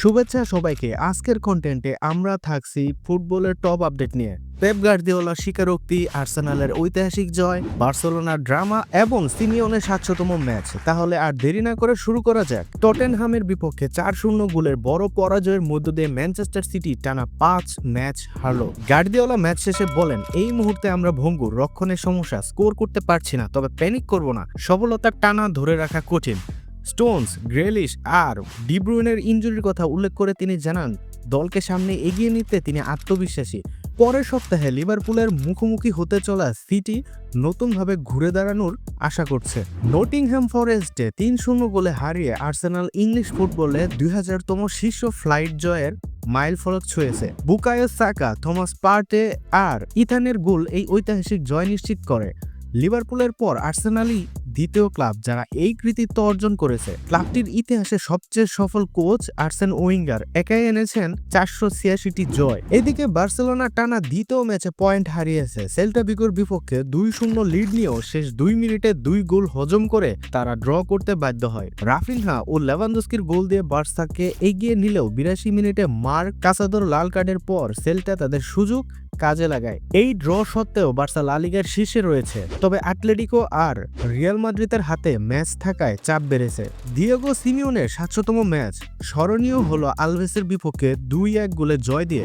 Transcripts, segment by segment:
শুভেচ্ছা সবাইকে। আজকের কন্টেন্টে আমরা থাকছি ফুটবলের টপ আপডেট নিয়ে। পেপ গার্দিওলার স্বীকারোক্তি আর্সেনালের ঐতিহাসিক জয় বার্সেলোনার ড্রামা এবং সিমিওনের সাতশোতম ম্যাচ তাহলে আর দেরি না করে শুরু করা যাক। টটেনহামের বিপক্ষে চার শূন্য গোলের বড় পরাজয়ের মধ্য দিয়ে ম্যানচেস্টার সিটি টানা পাঁচ ম্যাচ হারলো। গার্দিওলা ম্যাচ শেষে বলেন, এই মুহূর্তে আমরা ভঙ্গুর, রক্ষণের সমস্যা স্কোর করতে পারছি না, তবে প্যানিক করব না। সফলতার টানা ধরে রাখা কঠিন। স্টোনস, গ্রেলিশ আর ডিব্রুইনের ইঞ্জুরির কথা উল্লেখ করে তিনি জানান, দলকে সামনে এগিয়ে নিতে তিনি আত্মবিশ্বাসী। পরের সপ্তাহে লিভারপুলের মুখোমুখি হতে চলা সিটি নতুনভাবে ঘুরে দাঁড়ানোর আশা করছে। নটিংহ্যাম ফরেস্টে তিন শূন্য গোলে হারিয়ে আর্সেনাল ইংলিশ ফুটবলে দুই হাজারতম শীর্ষ ফ্লাইট জয়ের মাইল ফলক ছুঁয়েছে। বুকায়ো সাকা, থমাস পার্টে আর ইথানের গোল এই ঐতিহাসিক জয় নিশ্চিত করে। লিভারপুলের পর আর্সেনালই দ্বিতীয় ক্লাব যারা এই কৃতিত্ব অর্জন করেছে। ক্লাবটির ইতিহাসে সবচেয়ে সফল কোচ আর্সেন ওয়িঙ্গার একাই এনেছেন চারশো ছিয়াশিটি জয়। এদিকে বার্সেলোনা টানা দ্বিতীয় ম্যাচে পয়েন্ট হারিয়েছে। সেল্টা বিগোর বিপক্ষে দুই শূন্য লিড নিয়েও শেষ দুই মিনিটে দুই গোল হজম করে তারা ড্র করতে বাধ্য হয়। রাফিনহা ও লেভানদস্কির গোল দিয়ে বার্সাকে এগিয়ে নিলেও বিরাশি মিনিটে মার্ক কাসাদোর লাল কার্ডের পর সেল্টা তাদের সুযোগ কাজে লাগায়। এই ড্র সত্ত্বেও বার্সা লালিগার শীর্ষে রয়েছে। তবে অ্যাটলেটিকো আর রিয়াল মাদ্রিদের হাতে ম্যাচ থাকায় চাপ বেড়েছে। দিয়েগো সিমিওনের সাতশোতম ম্যাচ স্মরণীয় হলো আলভেসের বিপক্ষে দুই এক গোলে জয় দিয়ে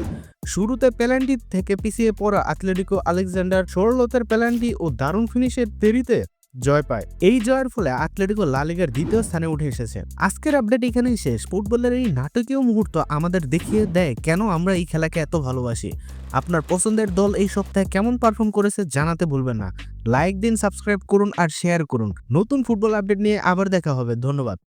শুরুতে পেনাল্টি থেকে পিছিয়ে পড়া অ্যাটলেটিকো আলেকজান্ডার সরলতার পেনাল্টি ও দারুণ ফিনিশের দেরিতে জয় পায়। এই জয়ের ফলে অ্যাটলেটিকো লালিগার দ্বিতীয় স্থানে উঠে এসেছে। আজকের আপডেট এখানেই শেষ। ফুটবলের এই নাটকীয় মুহূর্ত আমাদের দেখিয়ে দেয় কেন আমরা এই খেলাকে এত ভালোবাসি। আপনার পছন্দের দল এই সপ্তাহে কেমন পারফর্ম করেছে জানাতে ভুলবেন না। লাইক দিন সাবস্ক্রাইব করুন আর শেয়ার করুন। নতুন ফুটবল আপডেট নিয়ে আবার দেখা হবে। ধন্যবাদ।